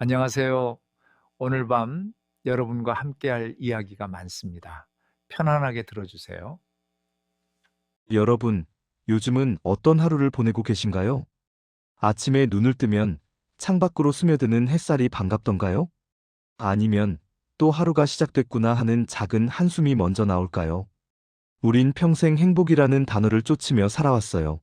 안녕하세요. 오늘 밤 여러분과 함께 할 이야기가 많습니다. 편안하게 들어주세요. 여러분, 요즘은 어떤 하루를 보내고 계신가요? 아침에 눈을 뜨면 창밖으로 스며드는 햇살이 반갑던가요? 아니면 또 하루가 시작됐구나 하는 작은 한숨이 먼저 나올까요? 우린 평생 행복이라는 단어를 쫓으며 살아왔어요.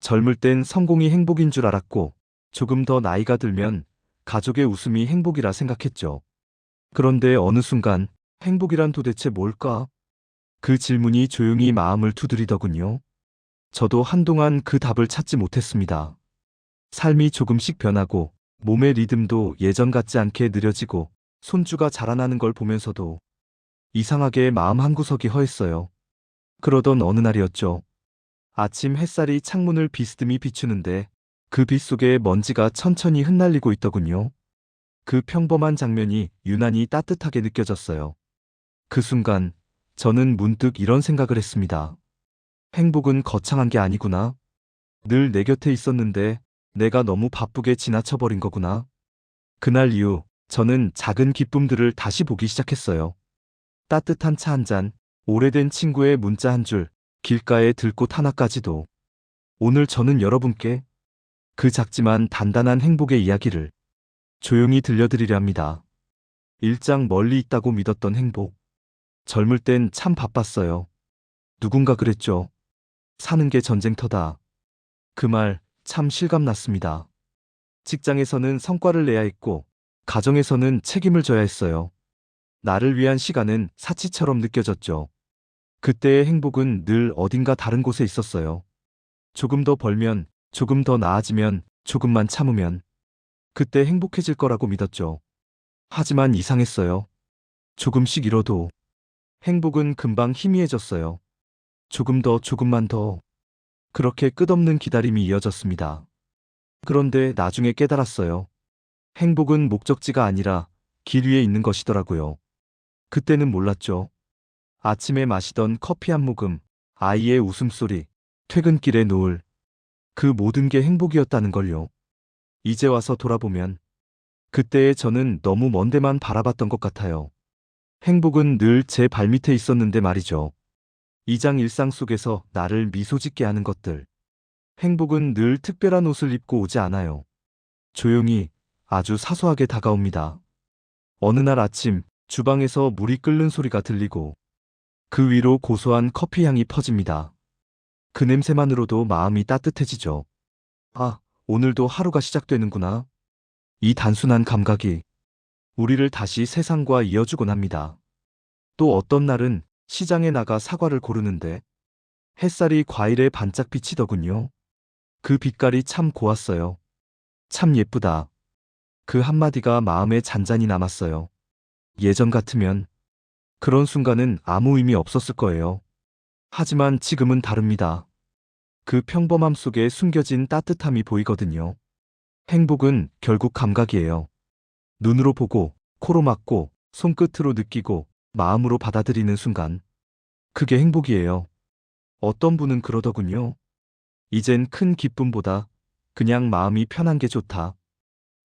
젊을 땐 성공이 행복인 줄 알았고, 조금 더 나이가 들면 가족의 웃음이 행복이라 생각했죠. 그런데 어느 순간, 행복이란 도대체 뭘까? 그 질문이 조용히 마음을 두드리더군요. 저도 한동안 그 답을 찾지 못했습니다. 삶이 조금씩 변하고 몸의 리듬도 예전 같지 않게 느려지고 손주가 자라나는 걸 보면서도 이상하게 마음 한구석이 허했어요. 그러던 어느 날이었죠. 아침 햇살이 창문을 비스듬히 비추는데 그빛 속에 먼지가 천천히 흩날리고 있더군요. 그 평범한 장면이 유난히 따뜻하게 느껴졌어요. 그 순간 저는 문득 이런 생각을 했습니다. 행복은 거창한 게 아니구나. 늘 내 곁에 있었는데 내가 너무 바쁘게 지나쳐버린 거구나. 그날 이후 저는 작은 기쁨들을 다시 보기 시작했어요. 따뜻한 차 한 잔, 오래된 친구의 문자 한 줄, 길가의 들꽃 하나까지도. 오늘 저는 여러분께 그 작지만 단단한 행복의 이야기를 조용히 들려드리려 합니다. 일장 멀리 있다고 믿었던 행복. 젊을 땐 참 바빴어요. 누군가 그랬죠. 사는 게 전쟁터다. 그 말 참 실감났습니다. 직장에서는 성과를 내야 했고, 가정에서는 책임을 져야 했어요. 나를 위한 시간은 사치처럼 느껴졌죠. 그때의 행복은 늘 어딘가 다른 곳에 있었어요. 조금 더 벌면, 조금 더 나아지면, 조금만 참으면. 그때 행복해질 거라고 믿었죠. 하지만 이상했어요. 조금씩 잃어도 행복은 금방 희미해졌어요. 조금 더 조금만 더. 그렇게 끝없는 기다림이 이어졌습니다. 그런데 나중에 깨달았어요. 행복은 목적지가 아니라 길 위에 있는 것이더라고요. 그때는 몰랐죠. 아침에 마시던 커피 한 모금, 아이의 웃음소리, 퇴근길의 노을. 그 모든 게 행복이었다는 걸요. 이제 와서 돌아보면 그때의 저는 너무 먼 데만 바라봤던 것 같아요. 행복은 늘 제 발밑에 있었는데 말이죠. 이장 일상 속에서 나를 미소 짓게 하는 것들. 행복은 늘 특별한 옷을 입고 오지 않아요. 조용히 아주 사소하게 다가옵니다. 어느 날 아침 주방에서 물이 끓는 소리가 들리고 그 위로 고소한 커피 향이 퍼집니다. 그 냄새만으로도 마음이 따뜻해지죠. 아, 오늘도 하루가 시작되는구나. 이 단순한 감각이 우리를 다시 세상과 이어주곤 합니다. 또 어떤 날은 시장에 나가 사과를 고르는데 햇살이 과일에 반짝 비치더군요. 그 빛깔이 참 고왔어요. 참 예쁘다. 그 한마디가 마음에 잔잔히 남았어요. 예전 같으면 그런 순간은 아무 의미 없었을 거예요. 하지만 지금은 다릅니다. 그 평범함 속에 숨겨진 따뜻함이 보이거든요. 행복은 결국 감각이에요. 눈으로 보고, 코로 맡고, 손끝으로 느끼고, 마음으로 받아들이는 순간. 그게 행복이에요. 어떤 분은 그러더군요. 이젠 큰 기쁨보다 그냥 마음이 편한 게 좋다.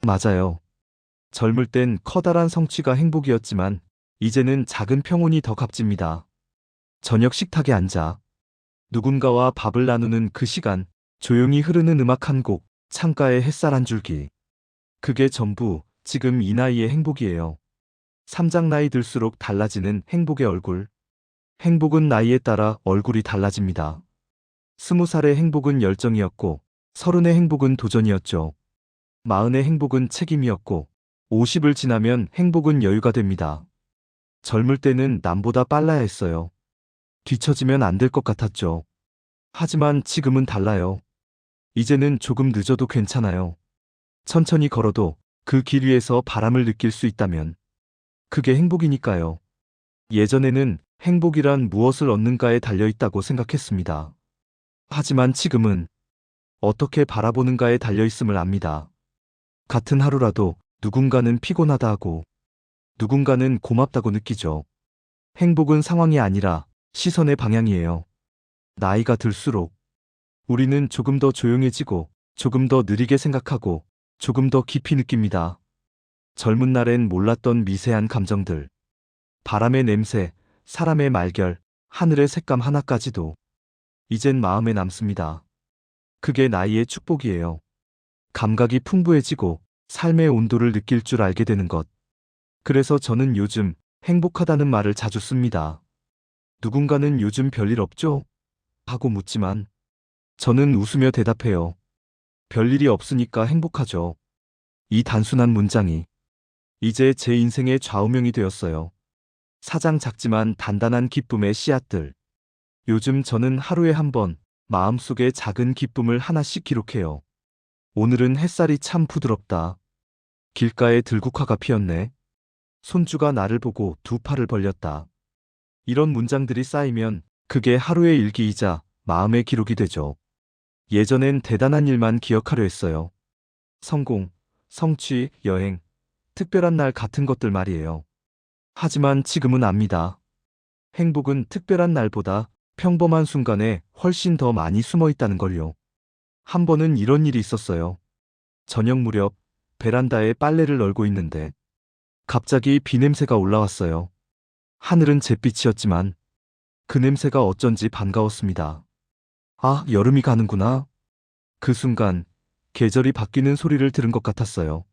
맞아요. 젊을 땐 커다란 성취가 행복이었지만, 이제는 작은 평온이 더 값집니다. 저녁 식탁에 앉아 누군가와 밥을 나누는 그 시간, 조용히 흐르는 음악 한 곡, 창가에 햇살 한 줄기. 그게 전부 지금 이 나이의 행복이에요. 삼장 나이 들수록 달라지는 행복의 얼굴. 행복은 나이에 따라 얼굴이 달라집니다. 스무 살의 행복은 열정이었고, 서른의 행복은 도전이었죠. 마흔의 행복은 책임이었고, 오십을 지나면 행복은 여유가 됩니다. 젊을 때는 남보다 빨라야 했어요. 뒤처지면 안 될 것 같았죠. 하지만 지금은 달라요. 이제는 조금 늦어도 괜찮아요. 천천히 걸어도 그 길 위에서 바람을 느낄 수 있다면 그게 행복이니까요. 예전에는 행복이란 무엇을 얻는가에 달려 있다고 생각했습니다. 하지만 지금은 어떻게 바라보는가에 달려 있음을 압니다. 같은 하루라도 누군가는 피곤하다 하고 누군가는 고맙다고 느끼죠. 행복은 상황이 아니라 시선의 방향이에요. 나이가 들수록 우리는 조금 더 조용해지고 조금 더 느리게 생각하고 조금 더 깊이 느낍니다. 젊은 날엔 몰랐던 미세한 감정들. 바람의 냄새, 사람의 말결, 하늘의 색감 하나까지도 이젠 마음에 남습니다. 그게 나이의 축복이에요. 감각이 풍부해지고 삶의 온도를 느낄 줄 알게 되는 것. 그래서 저는 요즘 행복하다는 말을 자주 씁니다. 누군가는 요즘 별일 없죠? 하고 묻지만 저는 웃으며 대답해요. 별일이 없으니까 행복하죠. 이 단순한 문장이 이제 제 인생의 좌우명이 되었어요. 사장 작지만 단단한 기쁨의 씨앗들. 요즘 저는 하루에 한 번 마음속에 작은 기쁨을 하나씩 기록해요. 오늘은 햇살이 참 부드럽다. 길가에 들국화가 피었네. 손주가 나를 보고 두 팔을 벌렸다. 이런 문장들이 쌓이면 그게 하루의 일기이자 마음의 기록이 되죠. 예전엔 대단한 일만 기억하려 했어요. 성공, 성취, 여행, 특별한 날 같은 것들 말이에요. 하지만 지금은 압니다. 행복은 특별한 날보다 평범한 순간에 훨씬 더 많이 숨어 있다는 걸요. 한 번은 이런 일이 있었어요. 저녁 무렵 베란다에 빨래를 널고 있는데 갑자기 비 냄새가 올라왔어요. 하늘은 잿빛이었지만 그 냄새가 어쩐지 반가웠습니다. 아, 여름이 가는구나. 그 순간 계절이 바뀌는 소리를 들은 것 같았어요.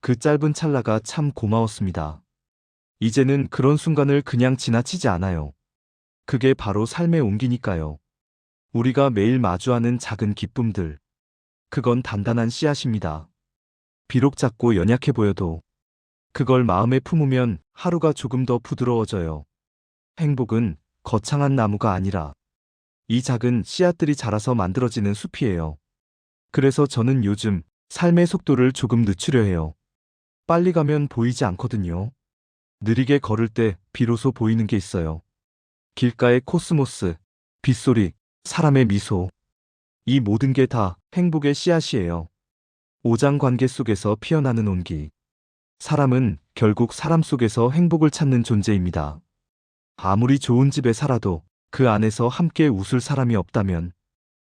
그 짧은 찰나가 참 고마웠습니다. 이제는 그런 순간을 그냥 지나치지 않아요. 그게 바로 삶의 온기니까요. 우리가 매일 마주하는 작은 기쁨들. 그건 단단한 씨앗입니다. 비록 작고 연약해 보여도 그걸 마음에 품으면 하루가 조금 더 부드러워져요. 행복은 거창한 나무가 아니라 이 작은 씨앗들이 자라서 만들어지는 숲이에요. 그래서 저는 요즘 삶의 속도를 조금 늦추려 해요. 빨리 가면 보이지 않거든요. 느리게 걸을 때 비로소 보이는 게 있어요. 길가의 코스모스, 빗소리, 사람의 미소. 이 모든 게 다 행복의 씨앗이에요. 오장 관계 속에서 피어나는 온기. 사람은 결국 사람 속에서 행복을 찾는 존재입니다. 아무리 좋은 집에 살아도 그 안에서 함께 웃을 사람이 없다면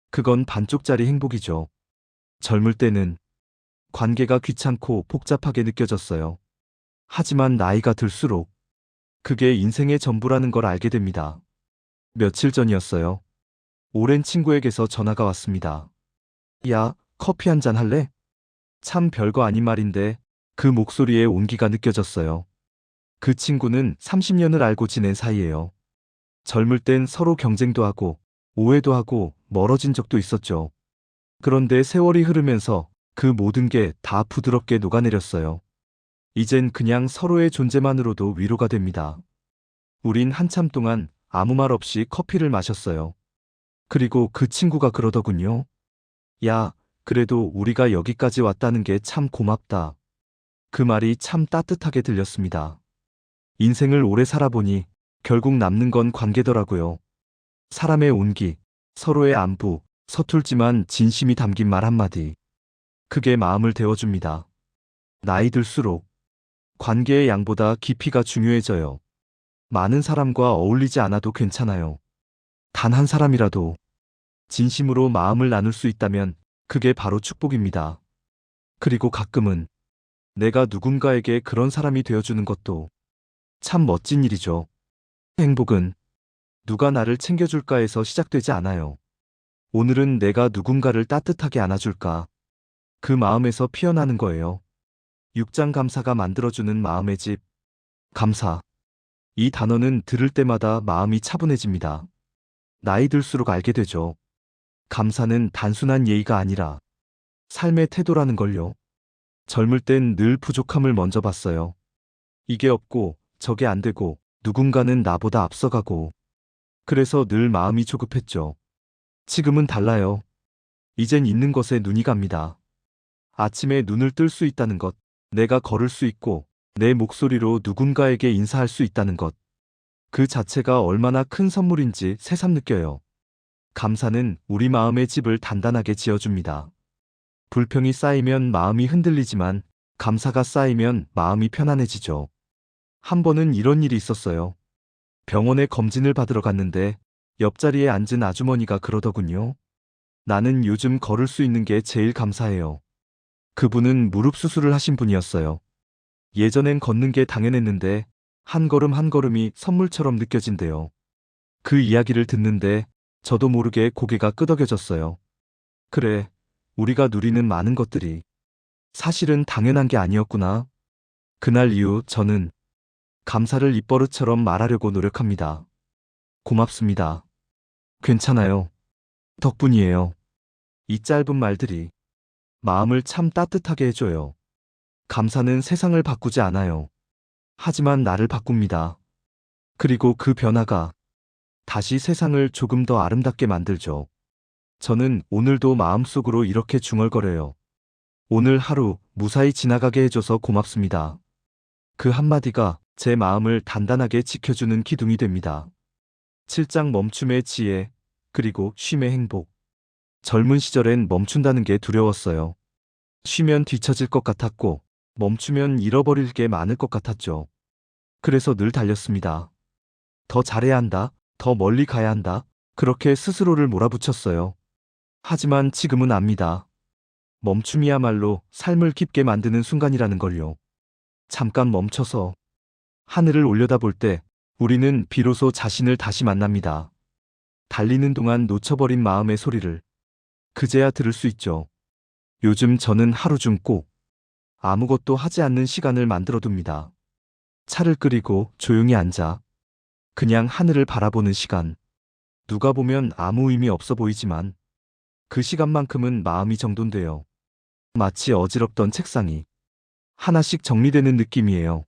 그건 반쪽짜리 행복이죠. 젊을 때는 관계가 귀찮고 복잡하게 느껴졌어요. 하지만 나이가 들수록 그게 인생의 전부라는 걸 알게 됩니다. 며칠 전이었어요. 오랜 친구에게서 전화가 왔습니다. 야, 커피 한 잔 할래? 참 별거 아닌 말인데 그 목소리에 온기가 느껴졌어요. 그 친구는 30년을 알고 지낸 사이예요. 젊을 땐 서로 경쟁도 하고 오해도 하고 멀어진 적도 있었죠. 그런데 세월이 흐르면서 그 모든 게 다 부드럽게 녹아내렸어요. 이젠 그냥 서로의 존재만으로도 위로가 됩니다. 우린 한참 동안 아무 말 없이 커피를 마셨어요. 그리고 그 친구가 그러더군요. 야, 그래도 우리가 여기까지 왔다는 게 참 고맙다. 그 말이 참 따뜻하게 들렸습니다. 인생을 오래 살아보니 결국 남는 건 관계더라고요. 사람의 온기, 서로의 안부, 서툴지만 진심이 담긴 말 한마디. 그게 마음을 데워줍니다. 나이 들수록 관계의 양보다 깊이가 중요해져요. 많은 사람과 어울리지 않아도 괜찮아요. 단 한 사람이라도 진심으로 마음을 나눌 수 있다면 그게 바로 축복입니다. 그리고 가끔은 내가 누군가에게 그런 사람이 되어주는 것도 참 멋진 일이죠. 행복은 누가 나를 챙겨줄까에서 시작되지 않아요. 오늘은 내가 누군가를 따뜻하게 안아줄까. 그 마음에서 피어나는 거예요. 육장 감사가 만들어주는 마음의 집. 감사. 이 단어는 들을 때마다 마음이 차분해집니다. 나이 들수록 알게 되죠. 감사는 단순한 예의가 아니라 삶의 태도라는 걸요. 젊을 땐 늘 부족함을 먼저 봤어요. 이게 없고 저게 안 되고 누군가는 나보다 앞서가고 그래서 늘 마음이 조급했죠. 지금은 달라요. 이젠 있는 것에 눈이 갑니다. 아침에 눈을 뜰 수 있다는 것, 내가 걸을 수 있고 내 목소리로 누군가에게 인사할 수 있다는 것. 그 자체가 얼마나 큰 선물인지 새삼 느껴요. 감사는 우리 마음의 집을 단단하게 지어줍니다. 불평이 쌓이면 마음이 흔들리지만 감사가 쌓이면 마음이 편안해지죠. 한 번은 이런 일이 있었어요. 병원에 검진을 받으러 갔는데 옆자리에 앉은 아주머니가 그러더군요. 나는 요즘 걸을 수 있는 게 제일 감사해요. 그분은 무릎 수술을 하신 분이었어요. 예전엔 걷는 게 당연했는데 한 걸음 한 걸음이 선물처럼 느껴진대요. 그 이야기를 듣는데 저도 모르게 고개가 끄덕여졌어요. 그래, 우리가 누리는 많은 것들이 사실은 당연한 게 아니었구나. 그날 이후 저는 감사를 입버릇처럼 말하려고 노력합니다. 고맙습니다. 괜찮아요. 덕분이에요. 이 짧은 말들이 마음을 참 따뜻하게 해줘요. 감사는 세상을 바꾸지 않아요. 하지만 나를 바꿉니다. 그리고 그 변화가 다시 세상을 조금 더 아름답게 만들죠. 저는 오늘도 마음속으로 이렇게 중얼거려요. 오늘 하루 무사히 지나가게 해줘서 고맙습니다. 그 한마디가 제 마음을 단단하게 지켜주는 기둥이 됩니다. 7장 멈춤의 지혜, 그리고 쉼의 행복. 젊은 시절엔 멈춘다는 게 두려웠어요. 쉬면 뒤처질 것 같았고, 멈추면 잃어버릴 게 많을 것 같았죠. 그래서 늘 달렸습니다. 더 잘해야 한다, 더 멀리 가야 한다, 그렇게 스스로를 몰아붙였어요. 하지만 지금은 압니다. 멈춤이야말로 삶을 깊게 만드는 순간이라는 걸요. 잠깐 멈춰서 하늘을 올려다볼 때 우리는 비로소 자신을 다시 만납니다. 달리는 동안 놓쳐버린 마음의 소리를 그제야 들을 수 있죠. 요즘 저는 하루 중 꼭 아무것도 하지 않는 시간을 만들어 둡니다. 차를 끓이고 조용히 앉아 그냥 하늘을 바라보는 시간. 누가 보면 아무 의미 없어 보이지만 그 시간만큼은 마음이 정돈돼요. 마치 어지럽던 책상이 하나씩 정리되는 느낌이에요.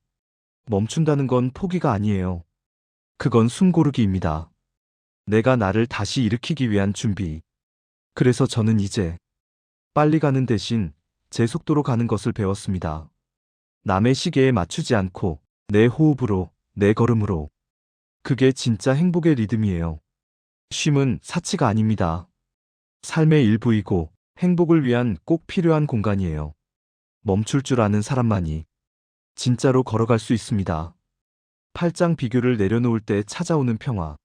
멈춘다는 건 포기가 아니에요. 그건 숨고르기입니다. 내가 나를 다시 일으키기 위한 준비. 그래서 저는 이제 빨리 가는 대신 제 속도로 가는 것을 배웠습니다. 남의 시계에 맞추지 않고 내 호흡으로, 내 걸음으로. 그게 진짜 행복의 리듬이에요. 쉼은 사치가 아닙니다. 삶의 일부이고 행복을 위한 꼭 필요한 공간이에요. 멈출 줄 아는 사람만이 진짜로 걸어갈 수 있습니다. 팔짱 비교를 내려놓을 때 찾아오는 평화.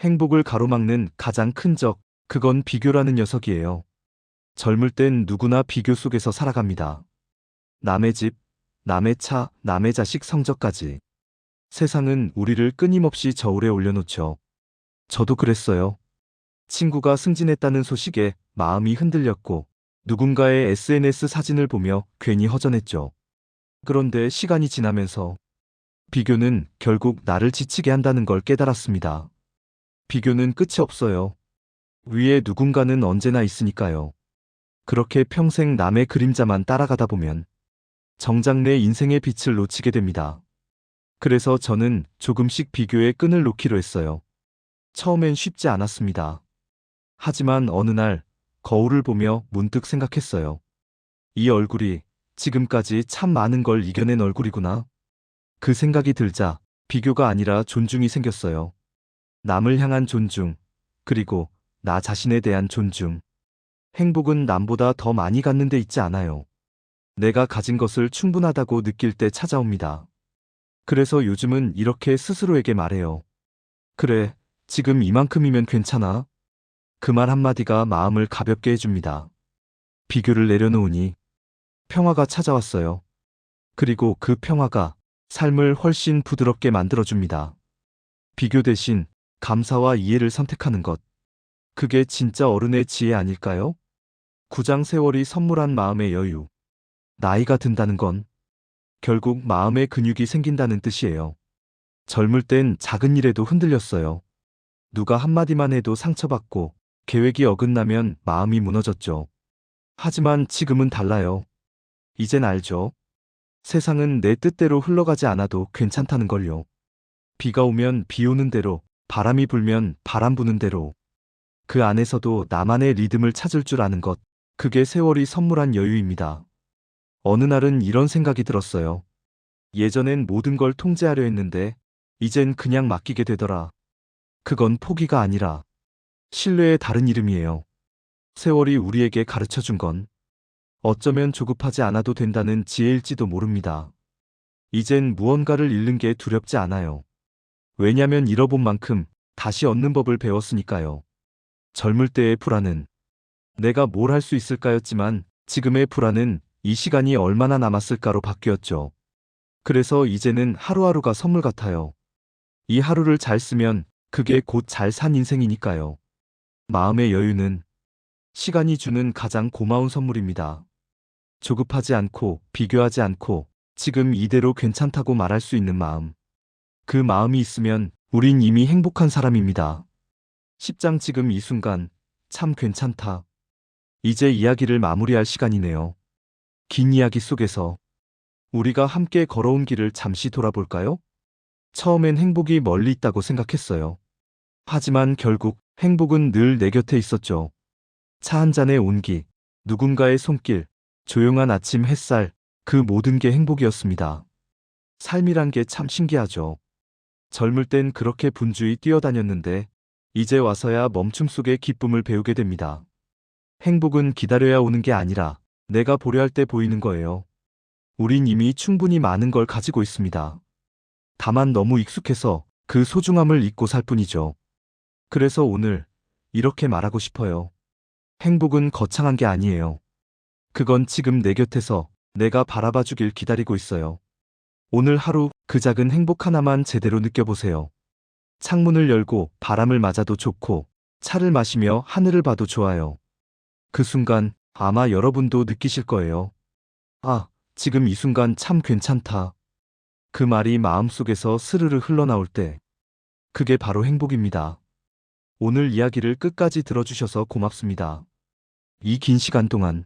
행복을 가로막는 가장 큰 적, 그건 비교라는 녀석이에요. 젊을 땐 누구나 비교 속에서 살아갑니다. 남의 집, 남의 차, 남의 자식 성적까지. 세상은 우리를 끊임없이 저울에 올려놓죠. 저도 그랬어요. 친구가 승진했다는 소식에 마음이 흔들렸고 누군가의 SNS 사진을 보며 괜히 허전했죠. 그런데 시간이 지나면서 비교는 결국 나를 지치게 한다는 걸 깨달았습니다. 비교는 끝이 없어요. 위에 누군가는 언제나 있으니까요. 그렇게 평생 남의 그림자만 따라가다 보면 정작 내 인생의 빛을 놓치게 됩니다. 그래서 저는 조금씩 비교의 끈을 놓기로 했어요. 처음엔 쉽지 않았습니다. 하지만 어느 날 거울을 보며 문득 생각했어요. 이 얼굴이 지금까지 참 많은 걸 이겨낸 얼굴이구나. 그 생각이 들자 비교가 아니라 존중이 생겼어요. 남을 향한 존중, 그리고 나 자신에 대한 존중. 행복은 남보다 더 많이 갖는 데 있지 않아요. 내가 가진 것을 충분하다고 느낄 때 찾아옵니다. 그래서 요즘은 이렇게 스스로에게 말해요. 그래, 지금 이만큼이면 괜찮아. 그 말 한마디가 마음을 가볍게 해줍니다. 비교를 내려놓으니 평화가 찾아왔어요. 그리고 그 평화가 삶을 훨씬 부드럽게 만들어줍니다. 비교 대신 감사와 이해를 선택하는 것. 그게 진짜 어른의 지혜 아닐까요? 구장 세월이 선물한 마음의 여유. 나이가 든다는 건 결국 마음의 근육이 생긴다는 뜻이에요. 젊을 땐 작은 일에도 흔들렸어요. 누가 한마디만 해도 상처받고 계획이 어긋나면 마음이 무너졌죠. 하지만 지금은 달라요. 이젠 알죠. 세상은 내 뜻대로 흘러가지 않아도 괜찮다는 걸요. 비가 오면 비 오는 대로, 바람이 불면 바람 부는 대로. 그 안에서도 나만의 리듬을 찾을 줄 아는 것, 그게 세월이 선물한 여유입니다. 어느 날은 이런 생각이 들었어요. 예전엔 모든 걸 통제하려 했는데, 이젠 그냥 맡기게 되더라. 그건 포기가 아니라, 신뢰의 다른 이름이에요. 세월이 우리에게 가르쳐 준 건, 어쩌면 조급하지 않아도 된다는 지혜일지도 모릅니다. 이젠 무언가를 잃는 게 두렵지 않아요. 왜냐면 잃어본 만큼 다시 얻는 법을 배웠으니까요. 젊을 때의 불안은 내가 뭘 할 수 있을까였지만 지금의 불안은 이 시간이 얼마나 남았을까로 바뀌었죠. 그래서 이제는 하루하루가 선물 같아요. 이 하루를 잘 쓰면 그게 곧 잘 산 인생이니까요. 마음의 여유는 시간이 주는 가장 고마운 선물입니다. 조급하지 않고 비교하지 않고 지금 이대로 괜찮다고 말할 수 있는 마음. 그 마음이 있으면 우린 이미 행복한 사람입니다. 10장 지금 이 순간 참 괜찮다. 이제 이야기를 마무리할 시간이네요. 긴 이야기 속에서 우리가 함께 걸어온 길을 잠시 돌아볼까요? 처음엔 행복이 멀리 있다고 생각했어요. 하지만 결국 행복은 늘 내 곁에 있었죠. 차 한 잔의 온기, 누군가의 손길, 조용한 아침 햇살, 그 모든 게 행복이었습니다. 삶이란 게 참 신기하죠. 젊을 땐 그렇게 분주히 뛰어다녔는데, 이제 와서야 멈춤 속의 기쁨을 배우게 됩니다. 행복은 기다려야 오는 게 아니라 내가 보려 할 때 보이는 거예요. 우린 이미 충분히 많은 걸 가지고 있습니다. 다만 너무 익숙해서 그 소중함을 잊고 살 뿐이죠. 그래서 오늘 이렇게 말하고 싶어요. 행복은 거창한 게 아니에요. 그건 지금 내 곁에서 내가 바라봐 주길 기다리고 있어요. 오늘 하루 그 작은 행복 하나만 제대로 느껴보세요. 창문을 열고 바람을 맞아도 좋고 차를 마시며 하늘을 봐도 좋아요. 그 순간 아마 여러분도 느끼실 거예요. 아, 지금 이 순간 참 괜찮다. 그 말이 마음속에서 스르르 흘러나올 때 그게 바로 행복입니다. 오늘 이야기를 끝까지 들어주셔서 고맙습니다. 이 긴 시간 동안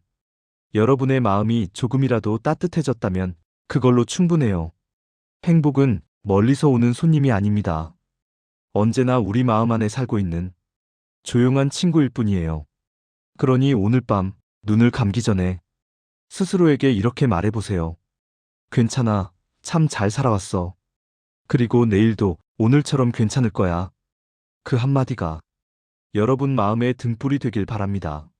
여러분의 마음이 조금이라도 따뜻해졌다면 그걸로 충분해요. 행복은 멀리서 오는 손님이 아닙니다. 언제나 우리 마음 안에 살고 있는 조용한 친구일 뿐이에요. 그러니 오늘 밤 눈을 감기 전에 스스로에게 이렇게 말해보세요. 괜찮아. 참 잘 살아왔어. 그리고 내일도 오늘처럼 괜찮을 거야. 그 한마디가 여러분 마음의 등불이 되길 바랍니다.